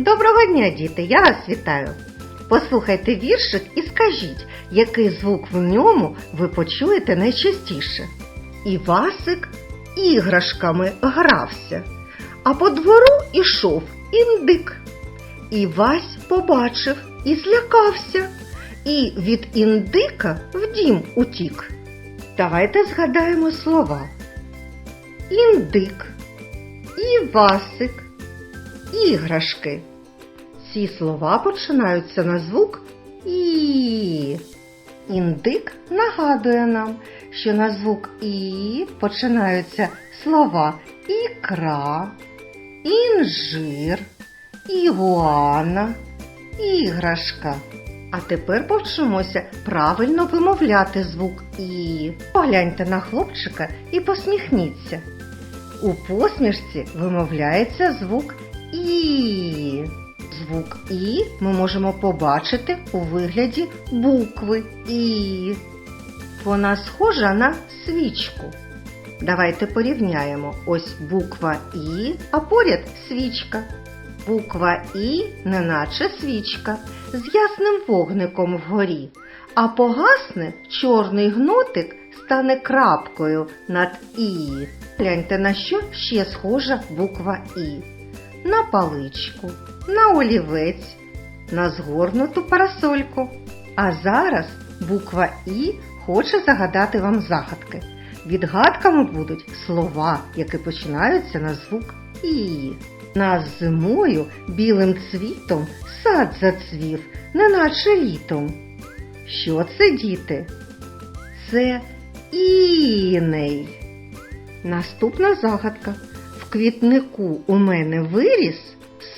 Доброго дня, діти! Я вас вітаю! Послухайте віршик і скажіть, який звук в ньому ви почуєте найчастіше. Івасик іграшками грався, а по двору ішов індик. Івась побачив і злякався, і від індика в дім утік. Давайте згадаємо слова. Індик, Івасик, іграшки. Ці слова починаються на звук І. Індик нагадує нам, що на звук І починаються слова ікра, інжир, ігуана, іграшка. А тепер повчимося правильно вимовляти звук І. Погляньте на хлопчика і посміхніться. У посмішці вимовляється звук І. Звук І ми можемо побачити у вигляді букви І. Вона схожа на свічку. Давайте порівняємо. Ось буква І, а поряд свічка. Буква І неначе свічка з ясним вогником вгорі, а погасне чорний гнотик стане крапкою над І. Гляньте, на що ще схожа буква І. На паличку, на олівець, на згорнуту парасольку. А зараз буква І хоче загадати вам загадки. Відгадками будуть слова, які починаються на звук І. Нас зимою білим цвітом сад зацвів, неначе літом. Що це, діти? Це іней. Наступна загадка. Квітнику у мене виріс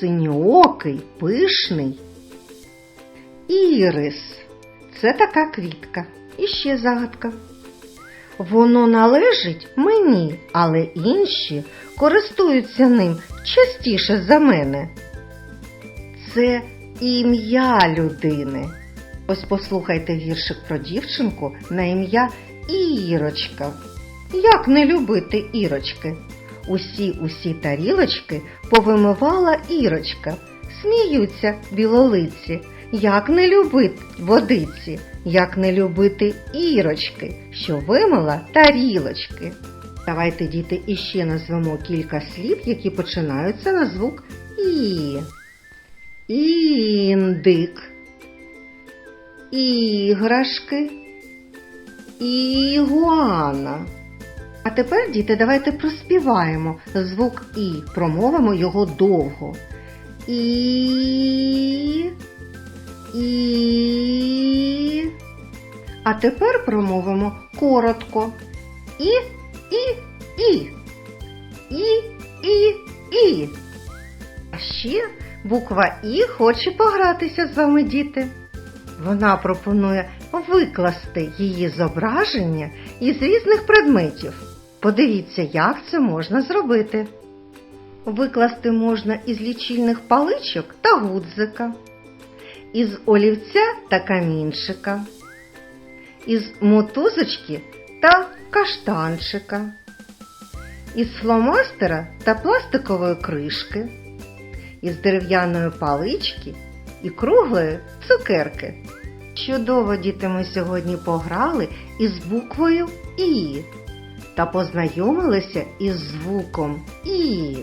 синьоокий, пишний. Ірис. Це така квітка. І ще загадка. Воно належить мені, але інші користуються ним частіше за мене. Це ім'я людини. Ось послухайте віршик про дівчинку на ім'я Ірочка. Як не любити Ірочки? Усі усі тарілочки повимивала Ірочка. Сміються білолиці. Як не любити водиці, як не любити Ірочки, що вимила тарілочки. Давайте, діти, іще назвемо кілька слів, які починаються на звук І. Індик. Іграшки. Ігуана. А тепер, діти, давайте проспіваємо звук І, промовимо його довго. І. І. А тепер промовимо коротко. І, і, і. І, і, і. А ще буква І хоче погратися з вами, діти. Вона пропонує викласти її зображення із різних предметів. Подивіться, як це можна зробити. Викласти можна із лічильних паличок та гудзика, із олівця та камінчика, із мотузочки та каштанчика, із фломастера та пластикової кришки, із дерев'яної палички і круглої цукерки. Чудово, діти, ми сьогодні пограли із буквою І та познайомилися із звуком І.